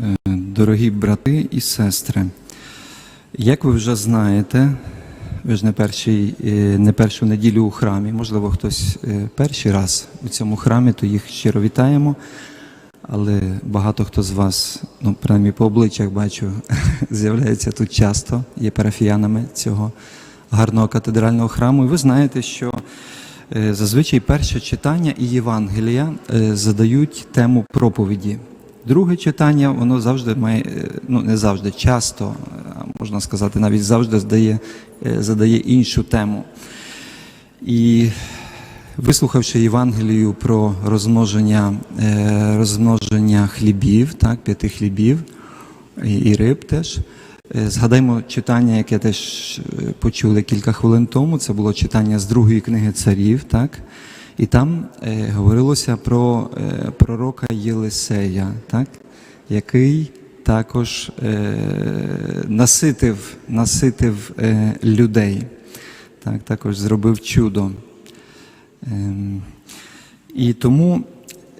Е, Дорогі брати і сестри, як ви вже знаєте, ви ж не, перший, е, не першу неділю у храмі, можливо, хтось е, перший раз у цьому храмі, то їх щиро вітаємо. Але багато хто з вас, ну, принаймні по обличчях бачу, з'являється тут часто, є парафіянами цього гарного катедрального храму. І ви знаєте, що зазвичай перше читання і Євангелія задають тему проповіді. Друге читання, воно завжди має, е, ну не завжди, часто, можна сказати, навіть завжди здає, е, задає іншу тему. І вислухавши Євангелію про розмноження, е, розмноження хлібів, так, п'яти хлібів і, риб теж. е, Згадаймо читання, яке теж е, почули кілька хвилин тому. Це було читання з другої книги царів, так? І там е, говорилося про е, пророка Єлисея, так? який також е, наситив, наситив е, людей, так? також зробив чудо. Ем, І тому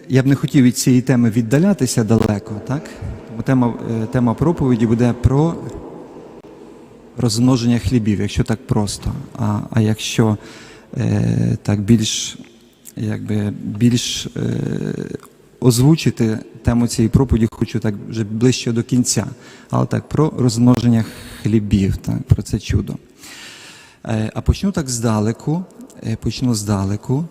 я б не хотів від цієї теми віддалятися далеко, так? Тому тема, е, тема проповіді буде про розмноження хлібів, якщо так просто. А, а якщо е, так більш, якби, більш е, озвучити тему цієї проповіді, хочу так вже ближче до кінця. Але так, про розмноження хлібів, так, про це чудо. Е, А почну так здалеку, е, почну здалеку,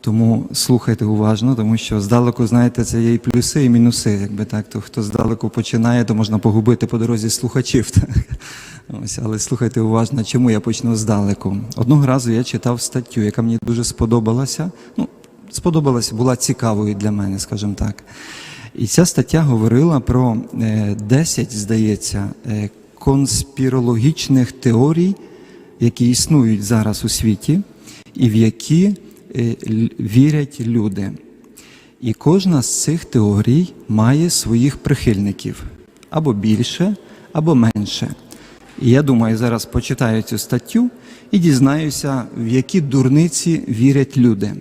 тому слухайте уважно, тому що здалеку, знаєте, це є і плюси, і мінуси. Якби так, то хто здалеку починає, то можна погубити по дорозі слухачів. Так? Ось, але слухайте уважно, чому я почну здалеку. Одного разу я читав статтю, яка мені дуже сподобалася. Ну, сподобалася, була цікавою для мене, скажімо так. І ця стаття говорила про е, 10, здається, е, конспірологічних теорій, які існують зараз у світі, і в які е, вірять люди. І кожна з цих теорій має своїх прихильників або більше, або менше. І я думаю, зараз почитаю цю статтю і дізнаюся, в які дурниці вірять люди.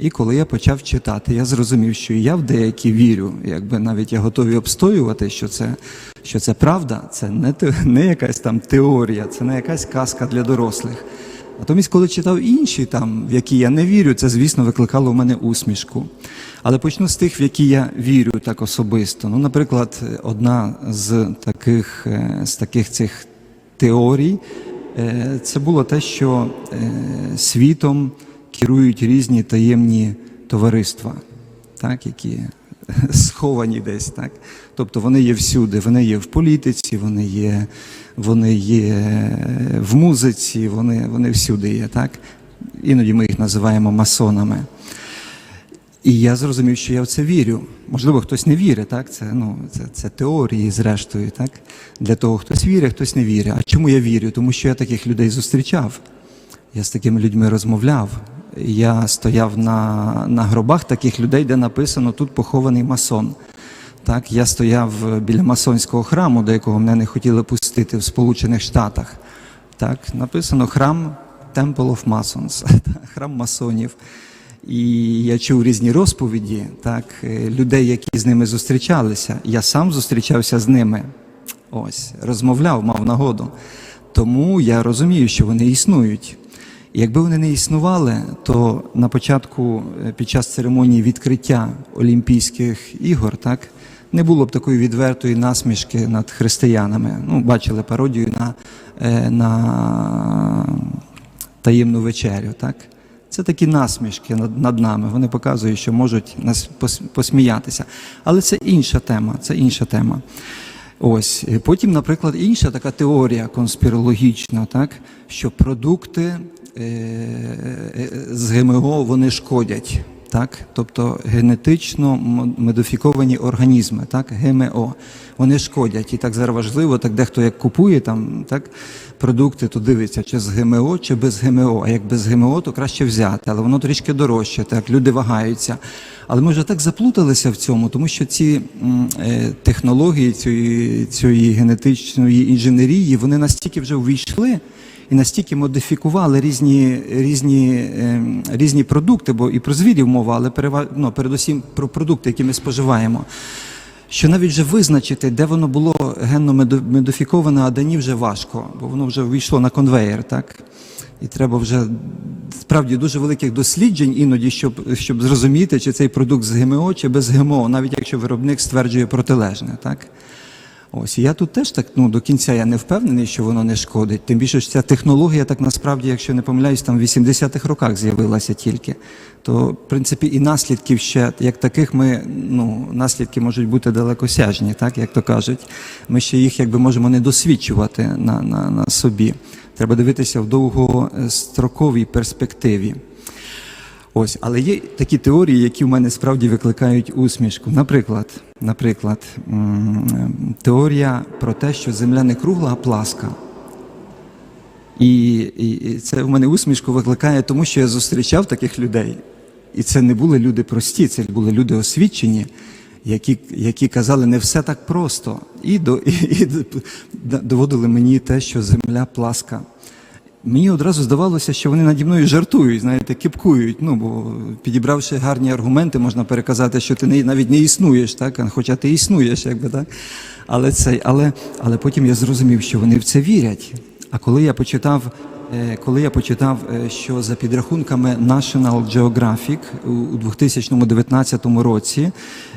І коли я почав читати, я зрозумів, що я в деякі вірю, якби навіть я готовий обстоювати, що це, що це правда, це не, те- не якась там теорія, це не якась казка для дорослих. Натомість, коли читав інші, там, в які я не вірю, це, звісно, викликало в мене усмішку. Але почну з тих, в які я вірю так особисто. Ну, наприклад, одна з таких, е, з таких цих теорій е, це було те, що е, світом керують різні таємні товариства, так, які сховані десь. Так? Тобто вони є всюди, вони є в політиці, вони є, вони є в музиці, вони, вони всюди є. Так? Іноді ми їх називаємо масонами. І я зрозумів, що я в це вірю. Можливо, хтось не вірить, так? Це, ну, це, це теорії, зрештою, так? Для того, хтось вірить, хтось не вірить. А чому я вірю? Тому що я таких людей зустрічав. Я з такими людьми розмовляв. Я стояв на, на гробах таких людей, де написано тут похований масон. Так, я стояв біля масонського храму, до якого мене не хотіли пустити в Сполучених Штатах. Так, написано храм Temple of Masons, храм масонів. І я чув різні розповіді так, е, людей, які з ними зустрічалися. Я сам зустрічався з ними. Ось, розмовляв, мав нагоду. Тому я розумію, що вони існують. І якби вони не існували, то на початку, е, під час церемонії відкриття Олімпійських ігор, так, не було б такої відвертої насмішки над християнами. Ну, бачили пародію на, е, на таємну вечерю, так? Це такі насмішки над, над нами. Вони показують, що можуть нас посміятися. Але це інша тема. Це інша тема. Ось потім, наприклад, інша така теорія конспірологічна, так що продукти е, е, з ГМО вони шкодять. Так, тобто генетично модифіковані організми, так, ГМО, вони шкодять. І так зараз важливо, так дехто як купує там так, продукти, то дивиться, чи з ГМО, чи без ГМО. А як без ГМО, то краще взяти, але воно трішки дорожче, так, люди вагаються. Але ми вже так заплуталися в цьому, тому що ці е, технології цієї, цієї генетичної інженерії, вони настільки вже увійшли і настільки модифікували різні, різні, ем, різні продукти, бо і про звірів мова, але перева- ну, передусім про продукти, які ми споживаємо. що навіть вже визначити, де воно було генно модифіковане, а де ні, вже важко, бо воно вже вийшло на конвеєр, так? І треба вже справді дуже великих досліджень іноді, щоб, щоб зрозуміти, чи цей продукт з ГМО, чи без ГМО, навіть якщо виробник стверджує протилежне, так? Ось я тут теж так ну до кінця я не впевнений, що воно не шкодить. Тим більше що ця технологія, так насправді, якщо не помиляюсь, там в 80-х роках з'явилася тільки. То, в принципі, і наслідків ще як таких ми ну наслідки можуть бути далекосяжні, так як то кажуть. Ми ще їх якби можемо не досвідчувати на, на, на собі. Треба дивитися в довгостроковій перспективі. Ось, але є такі теорії, які в мене справді викликають усмішку. Наприклад, наприклад, теорія про те, що земля не кругла, а пласка. І, і, це в мене усмішку викликає, тому що я зустрічав таких людей. І це не були люди прості, це були люди освічені, які, які казали, не все так просто. І, до, і, і доводили мені те, що земля пласка. Мені одразу здавалося, що вони наді мною жартують, знаєте, кипкують. Ну, бо підібравши гарні аргументи, можна переказати, що ти не, навіть не існуєш, так? Хоча ти існуєш, якби так. Але, це, але, але потім я зрозумів, що вони в це вірять. А коли я почитав, коли я почитав, е, що за підрахунками National Geographic у у 2019 році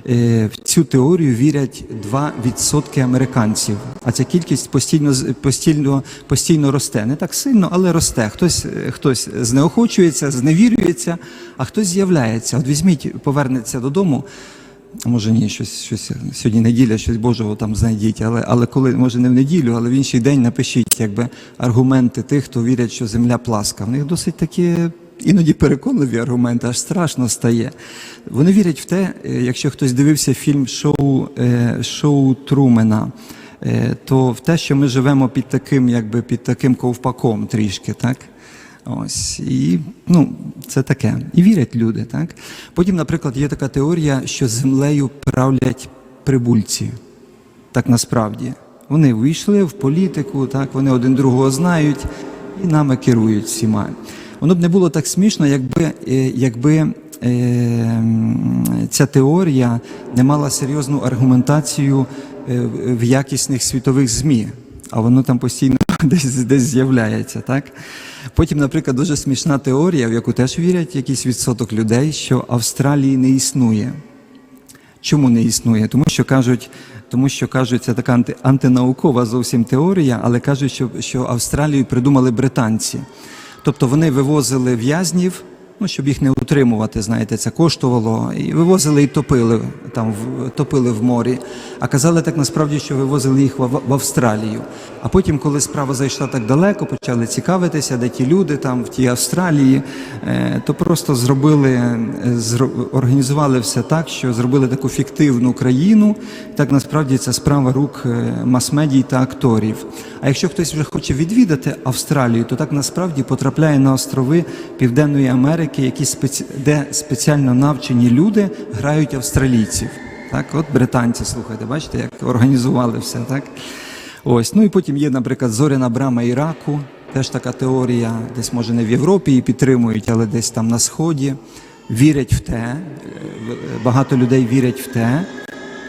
е, в цю теорію вірять 2% американців. А ця кількість постійно постійно, постійно росте. Не так сильно, але росте. Хтось, е, хтось знеохочується, зневірюється, а хтось з'являється. От візьміть, повернеться додому. Може ні, щось, щось сьогодні неділя, щось Божого там знайдіть. Але, але коли, може не в неділю, але в інший день напишіть якби аргументи тих, хто вірять, що земля пласка. В них досить такі іноді переконливі аргументи, аж страшно стає. Вони вірять в те, е, якщо хтось дивився фільм шоу, е, шоу Трумена, е, то в те, що ми живемо під таким, якби під таким ковпаком трішки, так? Ось і ну це таке. І вірять люди, так. Потім, наприклад, є така теорія, що землею правлять прибульці. Так насправді. Вони вийшли в політику, так, вони один другого знають і нами керують всіма. Воно б не було так смішно, якби, е, якби е, ця теорія не мала серйозну аргументацію е, в- в якісних світових ЗМІ, а воно там постійно десь, десь з'являється. Так? Потім, наприклад, дуже смішна теорія, в яку теж вірять якийсь відсоток людей, що Австралії не існує. Чому не існує? Тому що кажуть, тому що кажуть, це така анти, антинаукова зовсім теорія, але кажуть, що, що Австралію придумали британці. Тобто вони вивозили в'язнів, ну, щоб їх не утримувати, знаєте, це коштувало. І вивозили і топили там, в, топили в морі. А казали так насправді, що вивозили їх в, в Австралію. А потім, коли справа зайшла так далеко, почали цікавитися, де ті люди там в тій Австралії, е, то просто зробили, е, зро- організували все так, що зробили таку фіктивну країну. Так насправді це справа рук е, мас-медій та акторів. А якщо хтось вже хоче відвідати Австралію, то так насправді потрапляє на острови Південної Америки, які спеці... де спеціально навчені люди грають австралійців. Так, от британці, слухайте, бачите, як організували все, так? Ось, ну і потім є, наприклад, зоряна брама Іраку, теж така теорія, десь може не в Європі її підтримують, але десь там на Сході. Вірять в те, е, багато людей вірять в те,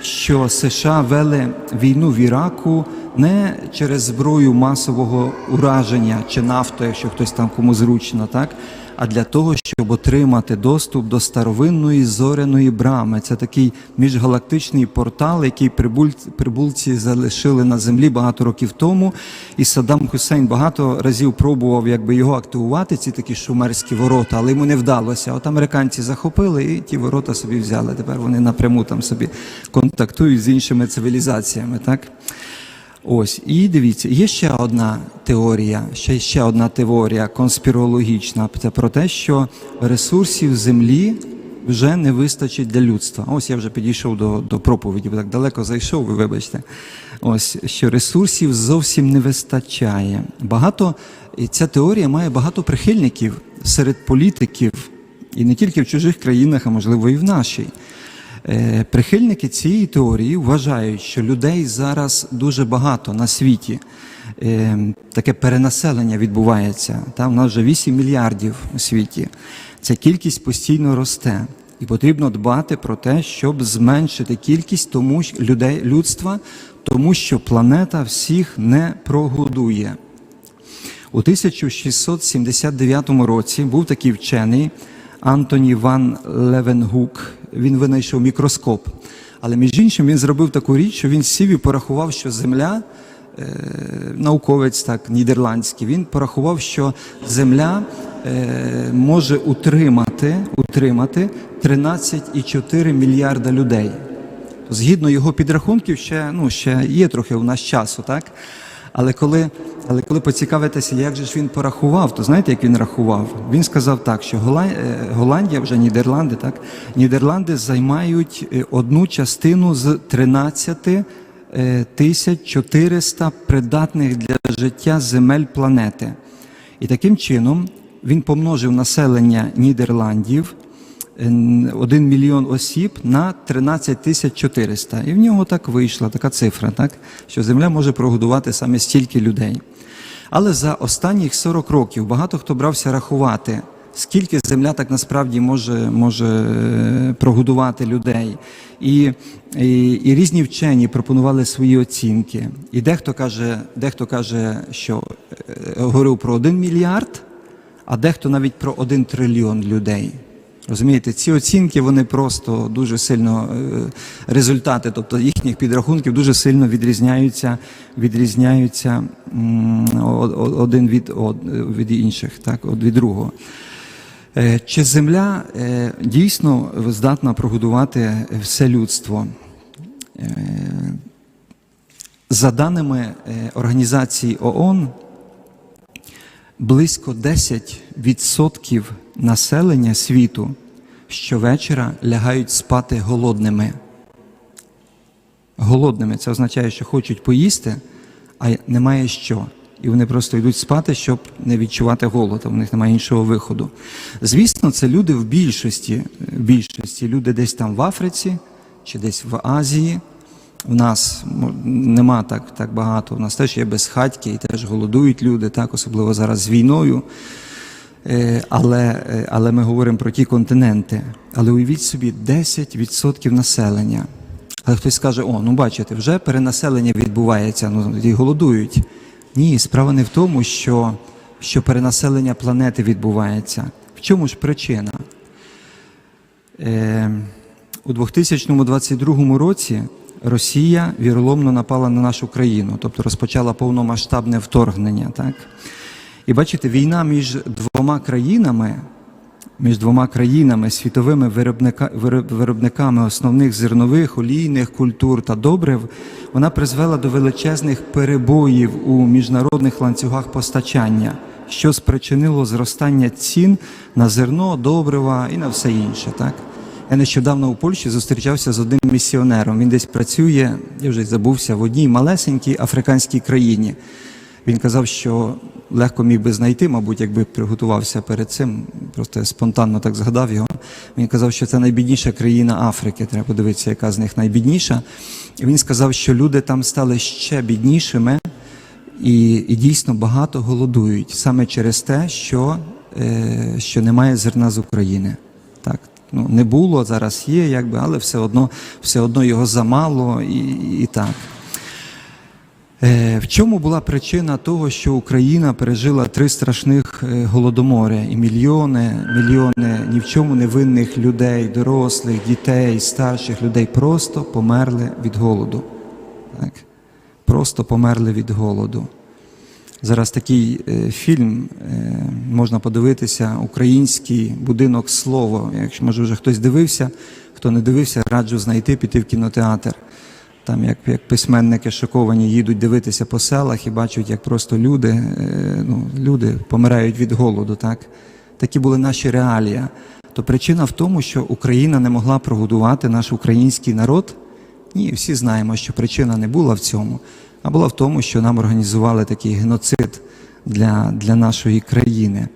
що США вели війну в Іраку не через зброю масового ураження чи нафту, якщо хтось там кому зручно, так? А для того, щоб отримати доступ до старовинної зоряної брами. Це такий міжгалактичний портал, який прибуль- прибульці залишили на землі багато років тому. І Саддам Хусейн багато разів пробував якби його активувати, ці такі шумерські ворота, але йому не вдалося. От американці захопили і ті ворота собі взяли. Тепер вони напряму там собі контактують з іншими цивілізаціями. Так? Ось, і дивіться, є ще одна теорія, ще, ще одна теорія конспірологічна. Це про те, що ресурсів землі вже не вистачить для людства. Ось я вже підійшов до, до проповіді, бо так далеко зайшов, ви вибачте. Ось що ресурсів зовсім не вистачає. Багато і ця теорія має багато прихильників серед політиків, і не тільки в чужих країнах, а можливо і в нашій. Е, Прихильники цієї теорії вважають, що людей зараз дуже багато на світі. Е, Таке перенаселення відбувається. Там у нас вже 8 мільярдів у світі. Ця кількість постійно росте. І потрібно дбати про те, щоб зменшити кількість тому, людей людства, тому що планета всіх не прогодує. У 1679 році був такий вчений Антоні Ван Левенгук. Він винайшов мікроскоп. Але між іншим він зробив таку річ, що він сів і порахував, що Земля, е, науковець так, нідерландський, він порахував, що Земля е, може утримати, утримати 13,4 мільярда людей. Згідно його підрахунків, ще, ну, ще є трохи у нас часу, так? Але коли, але коли поцікавитися, як же ж він порахував, то знаєте, як він рахував? Він сказав так, що е, Голландія, вже Нідерланди, так? Нідерланди займають е, одну частину з 13 е, тисяч 400 придатних для життя земель планети. І таким чином він помножив населення Нідерландів 1 мільйон осіб на 13 тисяч 400. І в нього так вийшла така цифра, так? що Земля може прогодувати саме стільки людей. Але за останніх 40 років багато хто брався рахувати, скільки Земля так насправді може, може е, прогодувати людей. І, і, і різні вчені пропонували свої оцінки. І дехто каже, дехто каже, що е, говорив про 1 мільярд, а дехто навіть про 1 трильйон людей. Розумієте, ці оцінки вони просто дуже сильно е, результати, тобто їхніх підрахунків дуже сильно відрізняються, відрізняються один від, від інших, так, від другого. Е, Чи земля е, дійсно здатна прогодувати все людство? За даними організації ООН, близько 10% населення світу щовечора лягають спати голодними. Голодними це означає, що хочуть поїсти, а немає що. І вони просто йдуть спати, щоб не відчувати голоду. У них немає іншого виходу. Звісно, це люди в більшості. В більшості люди десь там в Африці чи десь в Азії. У нас нема так, так багато. У нас теж є безхатьки і теж голодують люди, так, особливо зараз з війною. Е, Але, е, але ми говоримо про ті континенти. Але уявіть собі, 10% населення. Але хтось скаже, о, ну бачите, вже перенаселення відбувається, ну і голодують. Ні, справа не в тому, що, що перенаселення планети відбувається. В чому ж причина? Е, у 2022 році Росія віроломно напала на нашу країну, тобто розпочала повномасштабне вторгнення. Так? І бачите, війна між двома країнами, між двома країнами, світовими виробника, виробниками основних зернових, олійних культур та добрив, вона призвела до величезних перебоїв у міжнародних ланцюгах постачання, що спричинило зростання цін на зерно, добрива і на все інше. Так? Я нещодавно у Польщі зустрічався з одним місіонером. Він десь працює, я вже забувся, в одній малесенькій африканській країні. Він казав, що легко міг би знайти, мабуть, якби приготувався перед цим. Просто спонтанно так згадав його. Він казав, що це найбідніша країна Африки. Треба подивитися, яка з них найбідніша. І він сказав, що люди там стали ще біднішими і, і дійсно багато голодують саме через те, що, е, що немає зерна з України. Так, ну не було, зараз є, якби, але все одно, все одно його замало і, і так. Е, В чому була причина того, що Україна пережила три страшних е, голодомори і мільйони, мільйони ні в чому невинних людей, дорослих, дітей, старших людей просто померли від голоду. Так? Просто померли від голоду. Зараз такий е, фільм е, можна подивитися, український будинок слово. Якщо може вже хтось дивився, хто не дивився, раджу знайти, піти в кінотеатр. Там як, як письменники шоковані їдуть дивитися по селах і бачать, як просто люди, е, ну, люди помирають від голоду. Так? Такі були наші реалії. То причина в тому, що Україна не могла прогодувати наш український народ. Ні, всі знаємо, що причина не була в цьому, а була в тому, що нам організували такий геноцид для, для нашої країни.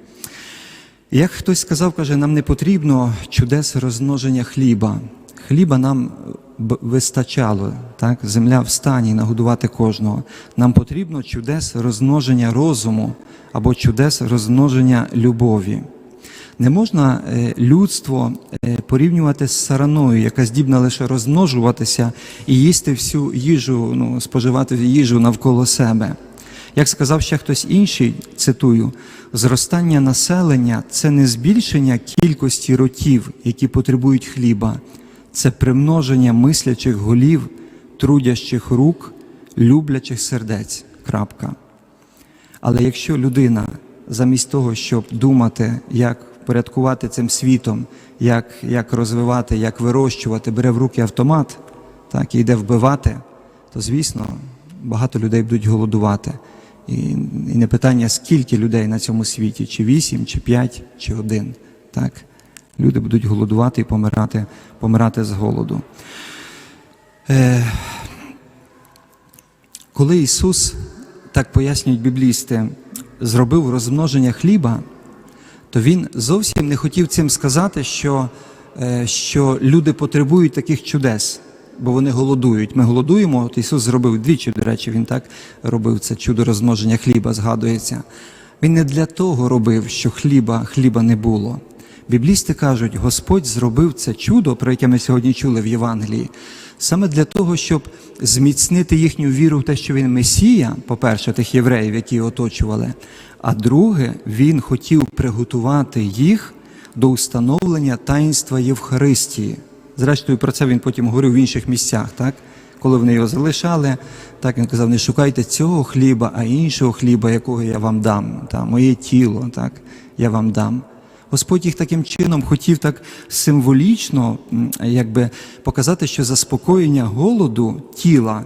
Як хтось сказав, каже, нам не потрібно чудес розмноження хліба. Хліба нам вистачало, так? земля в стані нагодувати кожного. Нам потрібно чудес розмноження розуму або чудес розмноження любові. Не можна е, людство е, порівнювати з сараною, яка здібна лише розмножуватися і їсти всю їжу, ну, споживати їжу навколо себе. Як сказав ще хтось інший, цитую, зростання населення це не збільшення кількості ротів, які потребують хліба, це примноження мислячих голів, трудящих рук, люблячих сердець. Крапка. Але якщо людина замість того, щоб думати, як порядкувати цим світом, як, як розвивати, як вирощувати, бере в руки автомат так, і йде вбивати, то звісно багато людей будуть голодувати. І, і не питання, скільки людей на цьому світі, чи вісім, чи п'ять, чи один. Так? Люди будуть голодувати і помирати, помирати з голоду. Е, коли Ісус, так пояснюють біблісти, зробив розмноження хліба, то Він зовсім не хотів цим сказати, що, е, що люди потребують таких чудес, бо вони голодують. Ми голодуємо, от Ісус зробив двічі, до речі, Він так робив це чудо розмноження хліба, згадується. Він не для того робив, що хліба, хліба не було. Біблісти кажуть, Господь зробив це чудо, про яке ми сьогодні чули в Євангелії, саме для того, щоб зміцнити їхню віру в те, що він Месія, по-перше, тих євреїв, які його оточували. А друге, він хотів приготувати їх до установлення таїнства Євхаристії. Зрештою, про це він потім говорив в інших місцях, так? Коли вони його залишали, так він казав: не шукайте цього хліба, а іншого хліба, якого я вам дам. Та, моє тіло, так, я вам дам. Господь їх таким чином хотів так символічно якби, показати, що заспокоєння голоду тіла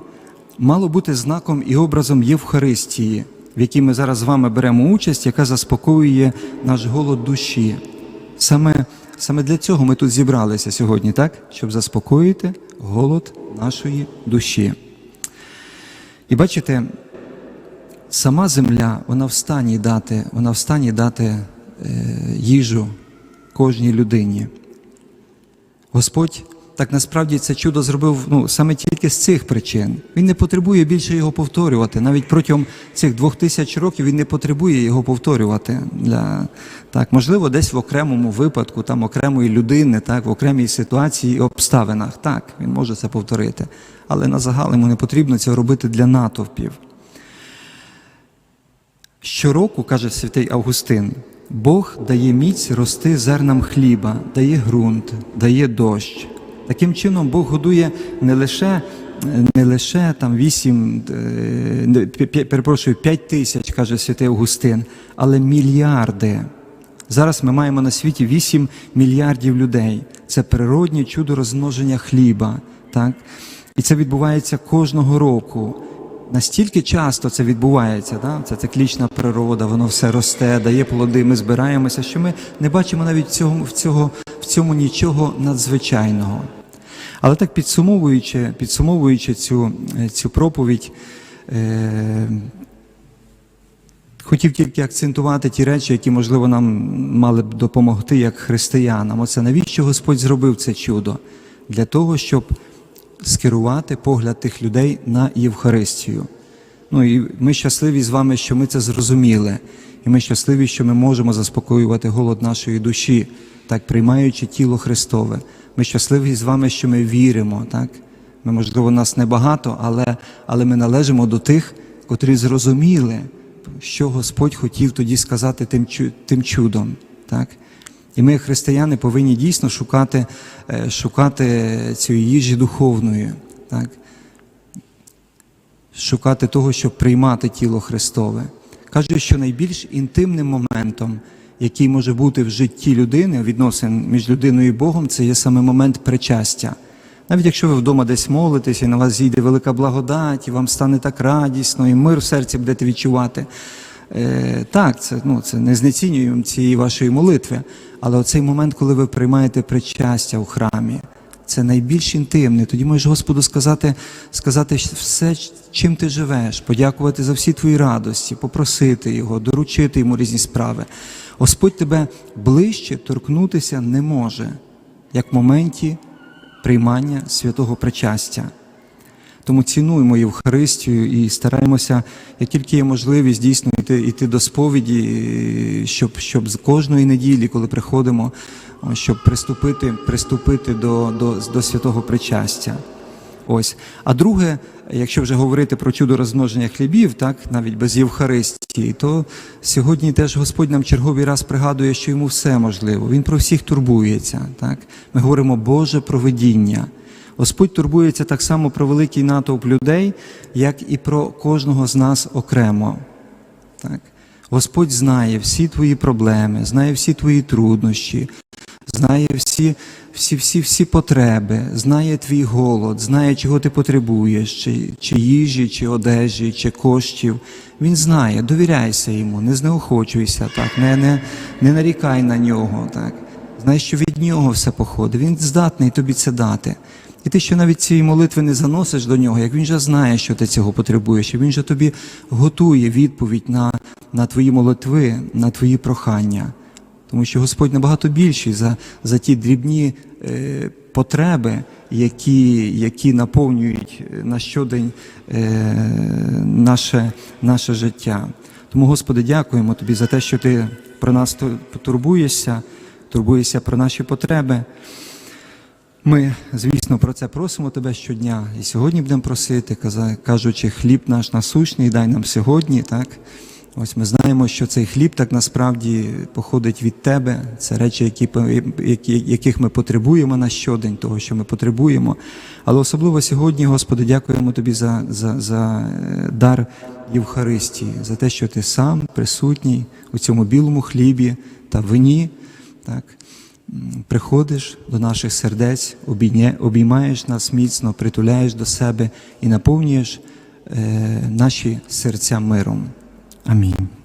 мало бути знаком і образом Євхаристії, в якій ми зараз з вами беремо участь, яка заспокоює наш голод душі. Саме, саме для цього ми тут зібралися сьогодні, так? Щоб заспокоїти голод нашої душі. І бачите, сама земля, вона в стані дати, вона в стані дати е, їжу кожній людині. Господь так насправді це чудо зробив ну, саме тільки з цих причин. Він не потребує більше його повторювати. Навіть протягом цих двох тисяч років він не потребує його повторювати. Для, так, можливо, десь в окремому випадку, там окремої людини, так, в окремій ситуації і обставинах. Так, він може це повторити. Але на загал йому не потрібно це робити для натовпів. Щороку, каже святий Августин, Бог дає міць рости зернам хліба, дає ґрунт, дає дощ. Таким чином Бог годує не лише, не лише там 8, е, перепрошую, 5 тисяч, каже святий Августин, але мільярди. Зараз ми маємо на світі 8 мільярдів людей. Це природнє чудо розмноження хліба. Так? І це відбувається кожного року. Настільки часто це відбувається, да? це циклічна природа, воно все росте, дає плоди, ми збираємося, що ми не бачимо навіть в в цього, в цьому нічого надзвичайного. Але так підсумовуючи, підсумовуючи цю, е, цю проповідь, е, хотів тільки акцентувати ті речі, які, можливо, нам мали б допомогти як християнам. Оце навіщо Господь зробив це чудо? Для того, щоб скерувати погляд тих людей на Євхаристію. Ну і ми щасливі з вами, що ми це зрозуміли. І ми щасливі, що ми можемо заспокоювати голод нашої душі, так приймаючи тіло Христове. Ми щасливі з вами, що ми віримо. Так? Ми, можливо, нас небагато, але, але ми належимо до тих, котрі зрозуміли, що Господь хотів тоді сказати тим, тим чудом. Так? І ми, християни, повинні дійсно шукати, е, шукати цієї їжі духовної, так? шукати того, щоб приймати тіло Христове. Кажуть, що найбільш інтимним моментом, який може бути в житті людини, відносин між людиною і Богом, це є саме момент причастя. Навіть якщо ви вдома десь молитесь, і на вас зійде велика благодать, і вам стане так радісно, і мир в серці будете відчувати. Е, так, це, ну, це не знецінюємо цієї вашої молитви, але оцей момент, коли ви приймаєте причастя у храмі, це найбільш інтимне. Тоді можеш Господу сказати, сказати все, чим ти живеш, подякувати за всі твої радості, попросити Його, доручити йому різні справи. Господь тебе ближче торкнутися не може, як в моменті приймання святого причастя. Тому цінуємо Євхаристію і стараємося, як тільки є можливість, дійсно йти, йти до сповіді, щоб, щоб з кожної неділі, коли приходимо, щоб приступити, приступити до, до, до святого причастя. Ось. А друге, якщо вже говорити про чудо розмноження хлібів, так, навіть без Євхаристії, то сьогодні теж Господь нам черговий раз пригадує, що йому все можливо. Він про всіх турбується. Так? Ми говоримо Боже провидіння. Господь турбується так само про великий натовп людей, як і про кожного з нас окремо. Так? Господь знає всі твої проблеми, знає всі твої труднощі, знає всі, всі, всі, всі потреби, знає твій голод, знає, чого ти потребуєш, чи, чи їжі, чи одежі, чи коштів. Він знає, довіряйся йому, не знеохочуйся, так, не, не, не нарікай на нього. Так. Знай, що від нього все походить, він здатний тобі це дати. І ти ще навіть цієї молитви не заносиш до нього, як він же знає, що ти цього потребуєш, і він же тобі готує відповідь на, на твої молитви, на твої прохання. Тому що Господь набагато більший за, за ті дрібні е, потреби, які, які наповнюють е, на щодень е, наше, наше життя. Тому, Господи, дякуємо Тобі за те, що Ти про нас турбуєшся, турбуєшся про наші потреби. Ми, звісно, про це просимо тебе щодня. І сьогодні будемо просити, кажучи, хліб наш насущний, дай нам сьогодні. Так? Ось ми знаємо, що цей хліб так насправді походить від тебе. Це речі, які, які, яких ми потребуємо на щодень, того, що ми потребуємо. Але особливо сьогодні, Господи, дякуємо Тобі за, за, за е, дар Євхаристії, за те, що ти сам присутній у цьому білому хлібі та вині. Так? Приходиш до наших сердець, обіймаєш нас міцно, притуляєш до себе і наповнюєш е, наші серця миром. Amém.